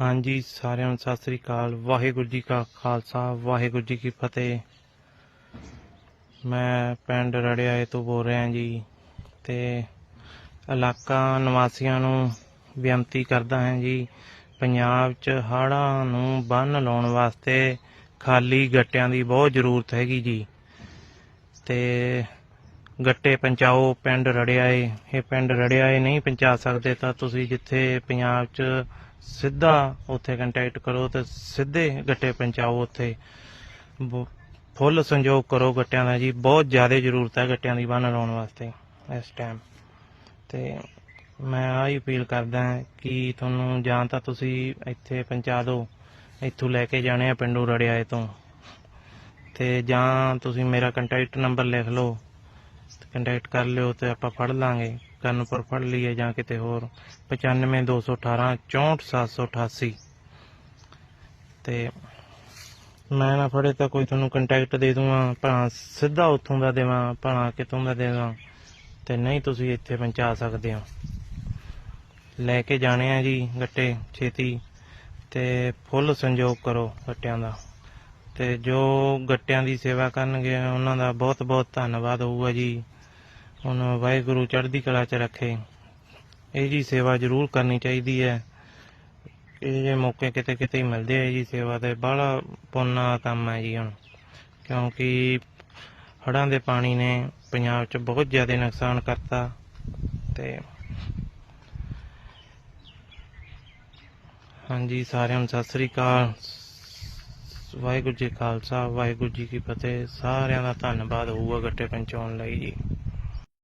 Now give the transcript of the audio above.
ਹਾਂਜੀ, ਸਾਰਿਆਂ ਨੂੰ ਸਤਿ ਸ੍ਰੀ ਅਕਾਲ। ਵਾਹਿਗੁਰੂ ਜੀ ਕਾ ਖਾਲਸਾ, ਵਾਹਿਗੁਰੂ ਜੀ ਕੀ ਫਤਿਹ। ਮੈਂ ਪਿੰਡ ਰੜਿਆਏ ਤੋਂ ਬੋਲ ਰਿਹਾ ਜੀ ਤੇ ਇਲਾਕਾ ਨਿਵਾਸੀਆਂ ਨੂੰ ਬੇਨਤੀ ਕਰਦਾ ਹਾਂ ਜੀ, ਪੰਜਾਬ 'ਚ ਹੜ੍ਹਾਂ ਨੂੰ ਬੰਨ ਲਾਉਣ ਵਾਸਤੇ ਖਾਲੀ ਗੱਟਿਆਂ ਦੀ ਬਹੁਤ ਜ਼ਰੂਰਤ ਹੈਗੀ ਜੀ। ਤੇ ਗੱਟੇ ਪਹੁੰਚਾਓ, ਪਿੰਡ ਰੜਿਆਏ ਇਹ ਪਿੰਡ ਰੜਿਆਏ ਨਹੀਂ ਪਹੁੰਚਾ ਸਕਦੇ ਤਾਂ ਤੁਸੀਂ ਜਿੱਥੇ ਪੰਜਾਬ 'ਚ ਸਿੱਧਾ ਉੱਥੇ ਕੰਟੈਕਟ ਕਰੋ ਤੇ ਸਿੱਧੇ ਗੱਟੇ ਪਹੁੰਚਾਓ ਉੱਥੇ। ਬ- ਫੁੱਲ ਸੰਯੋਗ ਕਰੋ ਗੱਟਿਆਂ ਦਾ ਜੀ। ਬਹੁਤ ਜ਼ਿਆਦਾ ਜ਼ਰੂਰਤ ਹੈ ਗੱਟਿਆਂ ਦੀ ਬੰਨ ਲਾਉਣ ਵਾਸਤੇ ਇਸ ਟਾਈਮ ਤੇ ਮੈਂ ਆਹੀ ਅਪੀਲ ਕਰਦਾ ਕਿ ਤੁਹਾਨੂੰ ਜਾਂ ਤਾਂ ਤੁਸੀਂ ਇੱਥੇ ਪਹੁੰਚਾ ਦਿਓ। ਇੱਥੋਂ ਲੈ ਕੇ ਜਾਣੇ ਆ ਪਿੰਡੂ ਰੜਿਆਏ ਤੋਂ। ਤੇ ਜਾਂ ਤੁਸੀਂ ਮੇਰਾ ਕੰਟੈਕਟ ਨੰਬਰ ਲਿਖ ਲਓ। ਕੰਟੈਕਟ ਕਰ ਲਿਓ ਤੇ ਆਪਾਂ ਫੜ ਲਾਂਗੇ। ਕੰਨਪੁਰ ਫੜ ਲਈਏ ਜਾਂ ਕਿਤੇ ਹੋਰ। 95218 64788 ਤੇ ਮੈਂ ਨਾ ਫੜੇ ਤਾਂ ਕੋਈ ਤੁਹਾਨੂੰ ਕੰਟੈਕਟ ਦੇ ਦੂੰਗਾ ਭਾਂ ਸਿੱਧਾ ਉੱਥੋਂ ਦਾ ਦੇਵਾਂ, ਭਾਂ ਕਿਤੋਂ ਦਾ ਦੇਵਾਂ, ਤੇ ਨਹੀਂ ਤੁਸੀਂ ਇੱਥੇ ਪਹੁੰਚਾ ਸਕਦੇ ਹੋ। ਲੈ ਕੇ ਜਾਣੇ ਆ ਜੀ ਗੱਟੇ, ਛੇਤੀ, ਤੇ ਫੁੱਲ ਸੰਯੋਗ ਕਰੋ ਗੱਟਿਆਂ ਦਾ। ਤੇ ਜੋ ਗੱਟਿਆਂ ਦੀ ਸੇਵਾ ਕਰਨਗੇ, ਉਹਨਾਂ ਦਾ ਬਹੁਤ ਬਹੁਤ ਧੰਨਵਾਦ ਹੋਊਗਾ ਜੀ। ਹੁਣ ਵਾਹਿਗੁਰੂ ਚੜ੍ਹਦੀ ਕਲਾ 'ਚ ਰੱਖੇ। ਇਹ ਜੀ ਸੇਵਾ ਜ਼ਰੂਰ ਕਰਨੀ ਚਾਹੀਦੀ ਹੈ। ਇਹ ਜੇ ਮੌਕੇ ਕਿਤੇ ਕਿਤੇ ਹੀ ਮਿਲਦੇ ਆ ਜੀ ਸੇਵਾ ਤੇ, ਬਾਹਲਾ ਪੁੰਨਾ ਕੰਮ ਹੈ ਜੀ ਹੁਣ। ਕਿਉਂਕਿ ਹੜ੍ਹਾਂ ਦੇ ਪਾਣੀ ਨੇ ਪੰਜਾਬ 'ਚ ਬਹੁਤ ਜ਼ਿਆਦਾ ਨੁਕਸਾਨ ਕਰਤਾ ਤੇ ਹਾਂਜੀ, ਸਾਰਿਆਂ ਨੂੰ ਸਤਿ ਸ੍ਰੀ ਅਕਾਲ। ਵਾਹਿਗੁਰੂ ਜੀ ਖਾਲਸਾ, ਵਾਹਿਗੁਰੂ ਜੀ ਕੀ ਫਤਿਹ। ਸਾਰਿਆਂ ਦਾ ਧੰਨਵਾਦ ਹੋਊਗਾ ਗੱਟੇ ਪਹੁੰਚਾਉਣ ਲਈ ਜੀ।